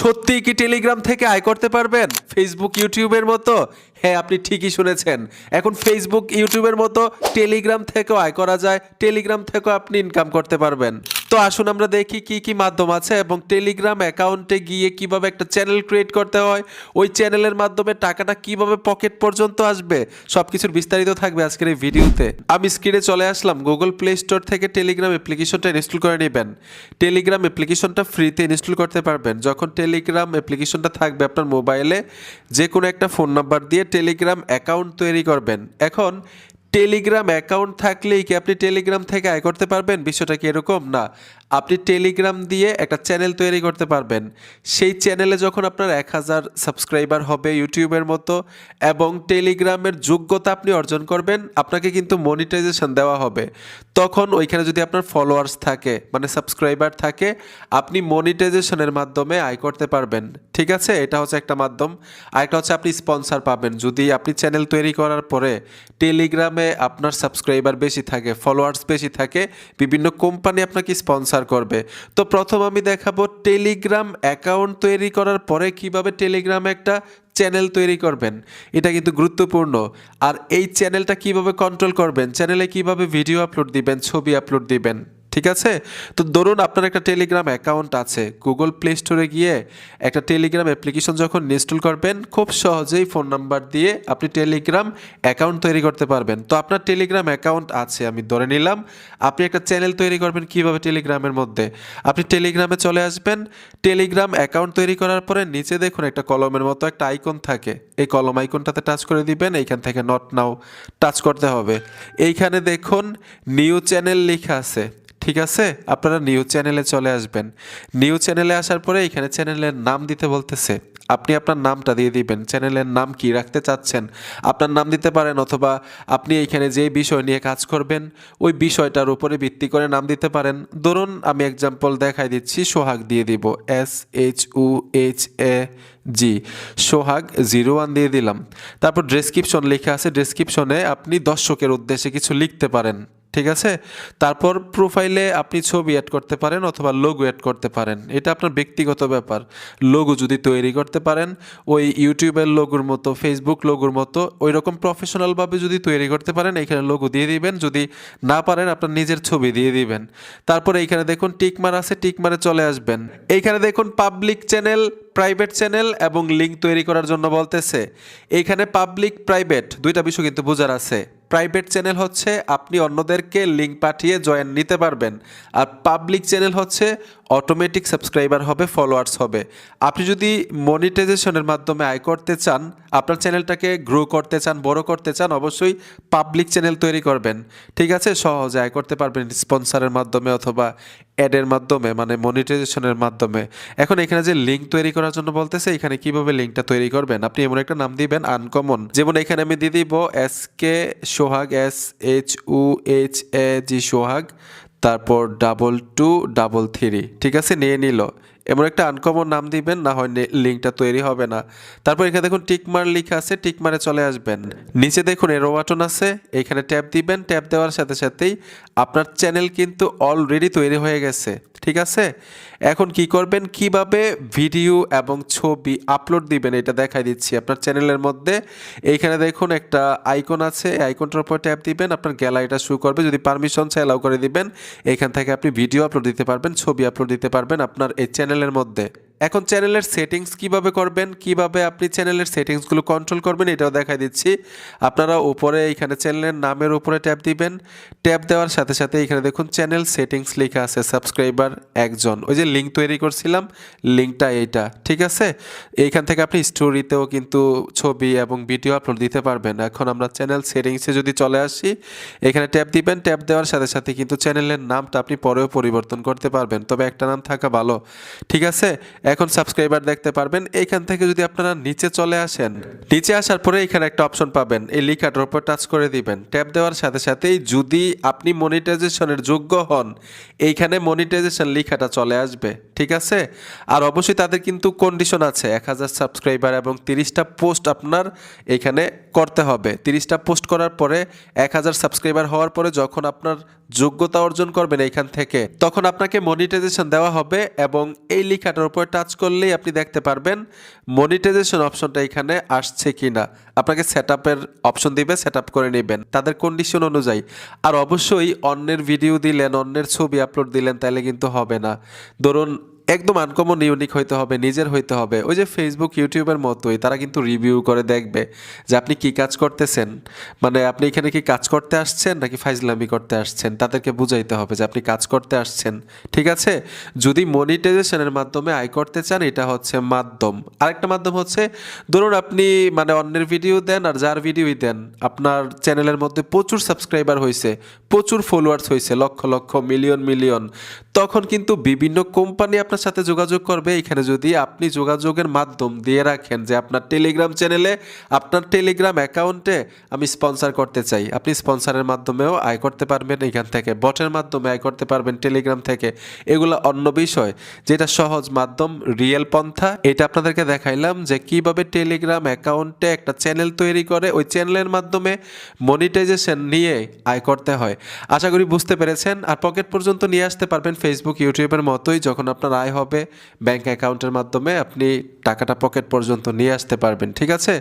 সত্যি কি টেলিগ্রাম থেকে আয় করতে পারবেন? ফেসবুক ইউটিউবের মতো? হ্যাঁ আপনি ঠিকই শুনেছেন। এখন ফেসবুক ইউটিউবের মতো টেলিগ্রাম থেকেও আয় করা যায়। টেলিগ্রাম থেকেও আপনি ইনকাম করতে পারবেন। তো আসুন আমরা দেখি কি কি মাধ্যম আছে এবং টেলিগ্রাম অ্যাকাউন্টে গিয়ে কীভাবে একটা চ্যানেল ক্রিয়েট করতে হয়, ওই চ্যানেলের মাধ্যমে টাকাটা কীভাবে পকেট পর্যন্ত আসবে, সবকিছুর বিস্তারিত থাকবে আজকের এই ভিডিওতে। আমি স্ক্রিনে চলে আসলাম গুগল প্লে স্টোর থেকে টেলিগ্রাম অ্যাপ্লিকেশনটা ইনস্টল করে নেবেন। টেলিগ্রাম অ্যাপ্লিকেশনটা ফ্রিতে ইনস্টল করতে পারবেন। যখন টেলিগ্রাম অ্যাপ্লিকেশনটা থাকবে আপনার মোবাইলে যে কোনো একটা ফোন নাম্বার দিয়ে টেলিগ্রাম অ্যাকাউন্ট তৈরি করবেন। এখন টেলিগ্রাম অ্যাকাউন্ট থাকলেই কি আপনি টেলিগ্রাম থেকে আয় করতে পারবেন? বিষয়টা কি এরকম? না। আপনি টেলিগ্রাম দিয়ে একটা চ্যানেল তৈরি করতে পারবেন। সেই চ্যানেলে যখন আপনার এক হাজার সাবস্ক্রাইবার হবে ইউটিউবের মতো এবং টেলিগ্রামের যোগ্যতা আপনি অর্জন করবেন, আপনাকে কিন্তু মনিটাইজেশন দেওয়া হবে। তখন ওইখানে যদি আপনার ফলোয়ার্স থাকে মানে সাবস্ক্রাইবার থাকে, আপনি মনিটাইজেশনের মাধ্যমে আয় করতে পারবেন। ঠিক আছে? এটা হচ্ছে একটা মাধ্যম। আরেকটা হচ্ছে আপনি স্পন্সর পাবেন। যদি আপনি চ্যানেল তৈরি করার পরে টেলিগ্রামে আপনার সাবস্ক্রাইবার বেশি থাকে ফলোয়ার্স বেশি থাকে, বিভিন্ন কোম্পানি আপনাকে স্পন্সর করবে। তো প্রথম আমি দেখাবো টেলিগ্রাম অ্যাকাউন্ট তৈরি করার পরে কীভাবে টেলিগ্রাম একটা চ্যানেল তৈরি করবেন। এটা কিন্তু গুরুত্বপূর্ণ। আর এই চ্যানেলটা কীভাবে কন্ট্রোল করবেন? চ্যানেলে কীভাবে ভিডিও আপলোড দিবেন? ছবি আপলোড দিবেন? ঠিক আছে? তো ধরুন আপনার একটা টেলিগ্রাম অ্যাকাউন্ট আছে গুগল প্লে স্টোরে গিয়ে একটা টেলিগ্রাম অ্যাপ্লিকেশন যখন ইনস্টল করবেন, খুব সহজেই ফোন নাম্বার দিয়ে আপনি টেলিগ্রাম অ্যাকাউন্ট তৈরি করতে পারবেন। তো আপনার টেলিগ্রাম অ্যাকাউন্ট আছে, আমি ধরে নিলাম। আপনি একটা চ্যানেল তৈরি করবেন কীভাবে টেলিগ্রামের মধ্যে? আপনি টেলিগ্রামে চলে আসবেন টেলিগ্রাম অ্যাকাউন্ট তৈরি করার পরে নিচে দেখুন একটা কলমের মতো একটা আইকন থাকে। এই কলম আইকনটাতে টাচ করে দিবেন, এইখান থেকে নট নাও টাচ করতে হবে। এইখানে দেখুন নিউ চ্যানেল লেখা আছে। ঠিক আছে? আপনারা নিউ চ্যানেলে চলে আসবেন। নিউ চ্যানেলে আসার পরে এখানে চ্যানেলের নাম দিতে বলতেছে। আপনি আপনার নামটা দিয়ে দিবেন। চ্যানেলের নাম কি রাখতে চাচ্ছেন? আপনার নাম দিতে পারেন অথবা আপনি এইখানে যে বিষয় নিয়ে কাজ করবেন, ওই বিষয়টার উপরে ভিত্তি করে নাম দিতে পারেন। ধরুন, আমি এক্সাম্পল দেখাই দিচ্ছি, সোহাগ দিয়ে দিব। S H U H A G Sohag zero one দিয়ে দিলাম। তারপর ডেসক্রিপশন লেখা আছে। ডেসক্রিপশনে আপনি দর্শকের উদ্দেশ্যে কিছু লিখতে পারেন। ঠিক আছে? তারপর প্রোফাইলে আপনি ছবি অ্যাড করতে পারেন অথবা লোগো অ্যাড করতে পারেন। এটা আপনার ব্যক্তিগত ব্যাপার। লোগো যদি তৈরি করতে পারেন, ওই ইউটিউবের লোগোর মতো ফেসবুক লোগোর মতো ওই রকম প্রফেশনালভাবে যদি তৈরি করতে পারেন, এখানে লোগো দিয়ে দিবেন। যদি না পারেন, আপনার নিজের ছবি দিয়ে দিবেন। তারপর এইখানে দেখুন, টিকমার আছে, টিকমারে চলে আসবেন। এইখানে দেখুন পাবলিক চ্যানেল প্রাইভেট চ্যানেল এবং লিঙ্ক তৈরি করার জন্য বলতেছে। এইখানে পাবলিক প্রাইভেট দুইটা বিষয় কিন্তু বোঝার আছে। প্রাইভেট চ্যানেল হচ্ছে আপনি অন্যদেরকে লিঙ্ক পাঠিয়ে জয়েন নিতে পারবেন। আর পাবলিক চ্যানেল হচ্ছে অটোমেটিক সাবস্ক্রাইবার হবে ফলোয়ার্স হবে। আপনি যদি মনিটাইজেশনের মাধ্যমে আয় করতে চান, আপনার চ্যানেলটাকে গ্রো করতে চান, বড় করতে চান, অবশ্যই পাবলিক চ্যানেল তৈরি করবেন। ঠিক আছে? সহজে আয় করতে পারবেন স্পন্সরের মাধ্যমে অথবা অ্যাডের মাধ্যমে মানে মনিটাইজেশনের মাধ্যমে। এখন এখানে যে লিঙ্ক তৈরি করার জন্য বলতেছে, এখানে কীভাবে লিঙ্কটা তৈরি করবেন? আপনি এমন একটা নাম দিবেন আনকমন যেমন এখানে আমি দিয়ে দিব S K Sohag S H U H A G Sohag তারপর ডাবল টু ডাবল থ্রি ঠিক আছে? নিয়ে নিল। এমন একটা আনকমন নাম দিবেন, না হয় লিঙ্কটা তৈরি হবে না। তারপর এখানে দেখুন টিকমার লেখা আছে টিকমারে চলে আসবেন। নিচে দেখুন এরো বাটন আছে, এখানে ট্যাপ দিবেন ট্যাপ দেওয়ার সাথে সাথেই আপনার চ্যানেল কিন্তু অলরেডি তৈরি হয়ে গেছে, ঠিক আছে? এখন কি করবেন, কীভাবে ভিডিও এবং ছবি আপলোড দিবেন এটা দেখাই দিচ্ছি আপনার চ্যানেলের মধ্যে। এইখানে দেখুন একটা আইকন আছে আইকনটার উপর ট্যাপ দিবেন, আপনার গ্যালারিটা শুরু করবে, যদি পারমিশন চাই অ্যালাউ করে দিবেন, এখান থেকে আপনি ভিডিও আপলোড দিতে পারবেন, ছবি আপলোড দিতে পারবেন, আপনার এই চ্যানেলের মধ্যে এখন চ্যানেলের সেটিংস কীভাবে করবেন, কীভাবে আপনি চ্যানেলের সেটিংসগুলো কন্ট্রোল করবেন, এটাও দেখাই দিচ্ছি। আপনারা উপরে এইখানে চ্যানেলের নামের উপরে ট্যাপ দিবেন। ট্যাপ দেওয়ার সাথে সাথে এখানে দেখুন চ্যানেল সেটিংস লেখা আছে সাবস্ক্রাইবার একজন। ওই যে লিঙ্ক তৈরি করছিলাম লিঙ্কটা এইটা, ঠিক আছে? এইখান থেকে আপনি স্টোরিতেও কিন্তু ছবি এবং ভিডিও আপলোড দিতে পারবেন। এখন আমরা চ্যানেল সেটিংসে যদি চলে আসি, এখানে ট্যাপ দিবেন ট্যাপ দেওয়ার সাথে সাথে কিন্তু চ্যানেলের নামটা আপনি পরেও পরিবর্তন করতে পারবেন। তবে একটা নাম থাকা ভালো, ঠিক আছে? এখন সাবস্ক্রাইবার দেখতে পারবেন। এইখান থেকে যদি আপনারা নিচে চলে আসেন, নিচে আসার পরে এখানে একটা অপশন পাবেন। এই লিখাটার উপর টাচ করে দিবেন। ট্যাপ দেওয়ার সাথে সাথেই যদি আপনি মনিটাইজেশনের যোগ্য হন, এইখানে মনিটাইজেশন লিখাটা চলে আসবে। ঠিক আছে? আর অবশ্যই তাদের কিন্তু কন্ডিশন আছে। এক হাজার সাবস্ক্রাইবার এবং তিরিশটা পোস্ট আপনার এখানে করতে হবে। তিরিশটা পোস্ট করার পরে এক হাজার সাবস্ক্রাইবার হওয়ার পরে যখন আপনার যোগ্যতা অর্জন করবেন এইখান থেকে। তখন আপনাকে মনিটাইজেশন দেওয়া হবে এবং এই লেখাটার উপর টাচ করলেই আপনি দেখতে পারবেন মনিটাইজেশন অপশনটা এখানে আসছে কি না আপনাকে সেট অপশন দিবে সেট করে নেবেন। তাদের কন্ডিশন অনুযায়ী। আর অবশ্যই অন্যের ভিডিও দিলেন, অন্যের ছবি আপলোড দিলেন তাহলে কিন্তু হবে না। ধরুন একদম আনকমন ইউনিক হইতে হবে, নিজের হইতে হবে। ওই যে ফেসবুক ইউটিউবের মতোই, তারা কিন্তু রিভিউ করে দেখবে যে আপনি কি কাজ করতেছেন। মানে আপনি এখানে কি কাজ করতে আসছেন নাকি ফাইজলামি করতে আসছেন? তাদেরকে বুঝাইতে হবে যে আপনি কাজ করতে আসছেন। ঠিক আছে? যদি মনিটাইজেশনের মাধ্যমে আয় করতে চান, এটা হচ্ছে মাধ্যম। আরেকটা মাধ্যম হচ্ছে, ধরুন আপনি মানে অন্যের ভিডিও দেন আর যার ভিডিওই দেন, আপনার চ্যানেলের মধ্যে প্রচুর সাবস্ক্রাইবার হয়েছে প্রচুর ফলোয়ার্স হয়েছে লক্ষ লক্ষ মিলিয়ন মিলিয়ন তখন কিন্তু বিভিন্ন কোম্পানি আপনার সাথে যোগাযোগ করবে। এখানে যদি আপনি যোগাযোগের মাধ্যম দিয়ে রাখেন যে আপনার টেলিগ্রাম চ্যানেলে আপনার টেলিগ্রাম অ্যাকাউন্টে আমি স্পন্সর করতে চাই। আপনি স্পন্সরের মাধ্যমেও আয় করতে পারবেন এখান থেকে। বটের মাধ্যমে আয় করতে পারবেন টেলিগ্রাম থেকে। এগুলো অন্য বিষয়। যেটা সহজ মাধ্যম রিয়েল পন্থা, এটা আপনাদেরকে দেখাইলাম যে কীভাবে টেলিগ্রাম অ্যাকাউন্টে একটা চ্যানেল তৈরি করে। ওই চ্যানেলের মাধ্যমে মনিটাইজেশন নিয়ে আয় করতে হয়। আশা করি বুঝতে পেরেছেন। আর পকেট পর্যন্ত নিয়ে আসতে পারবেন ফেসবুক ইউটিউবের মতোই। যখন আপনার আয় হবে। ব্যাংক অ্যাকাউন্টের মাধ্যমে আপনি টাকাটা পকেট পর্যন্ত নিয়ে আসতে পারবেন, ঠিক আছে?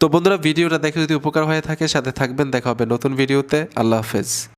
তো বন্ধুরা, ভিডিওটা দেখে যদি উপকার হয়ে থাকে, সাথে থাকবেন। দেখা হবে নতুন ভিডিওতে। আল্লাহ হাফেজ।